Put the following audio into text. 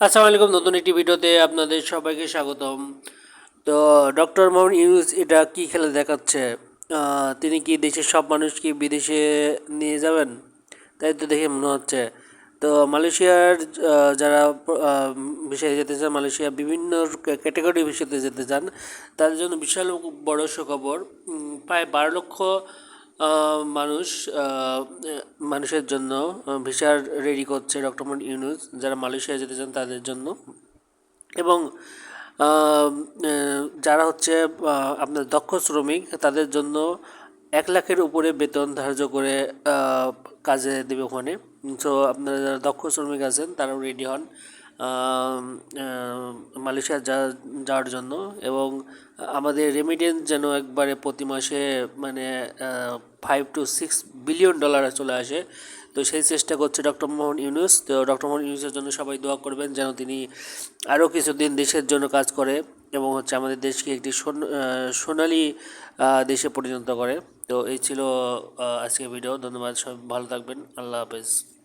আসসালামু আলাইকুম, নতুন একটি ভিডিওতে আপনাদের সবাইকে স্বাগতম। তো ডক্টর মোহাম্মদ ইউনুস এটা কি খেলে দেখাচ্ছে? তিনি কি দেশের সব মানুষকে বিদেশে নিয়ে যাবেন? তাই তো দেখে মনে হচ্ছে। তো মালয়েশিয়ার যারা বিষয়ে যেতে চান মালয়েশিয়া বিভিন্ন ক্যাটাগরি বিষয়তে যেতে চান, তাদের জন্য বিশাল বড় সুখবর। প্রায় বারো লক্ষ মানুষ মানুষের জন্য ভিসার রেডি করছে ডক্টর মোহাম্মদ ইউনুস যারা মালয়েশিয়া যেতে চান তাদের জন্য। এবং যারা হচ্ছে আপনার দক্ষ শ্রমিক, তাদের জন্য এক লাখের উপরে বেতন ধার্য করে কাজে দেবে ওখানে। সো আপনারা যারা দক্ষ শ্রমিক আছেন, তারাও রেডি হন। মালয়েশিয়া যা যাওয়ার জন্য এবং আমাদের রেমিটেন্স যেন একবারে প্রতি মাসে মানে five to six billion dollar চলে আসে। তো সেই চেষ্টা করছে ডক্টর মোহন ইউনুস। তো ডক্টর মোহন ইউনুসের জন্য সবাই দোয়া করবেন যেন তিনি আরও কিছুদিন দেশের জন্য কাজ করে এবং হচ্ছে আমাদের দেশকে একটি সোন- আহ, দেশে পরিণত করে। তো এই ছিল আজকের ভিডিও ধন্যবাদ সব ভালো থাকবেন। আল্লাহ হাফেজ।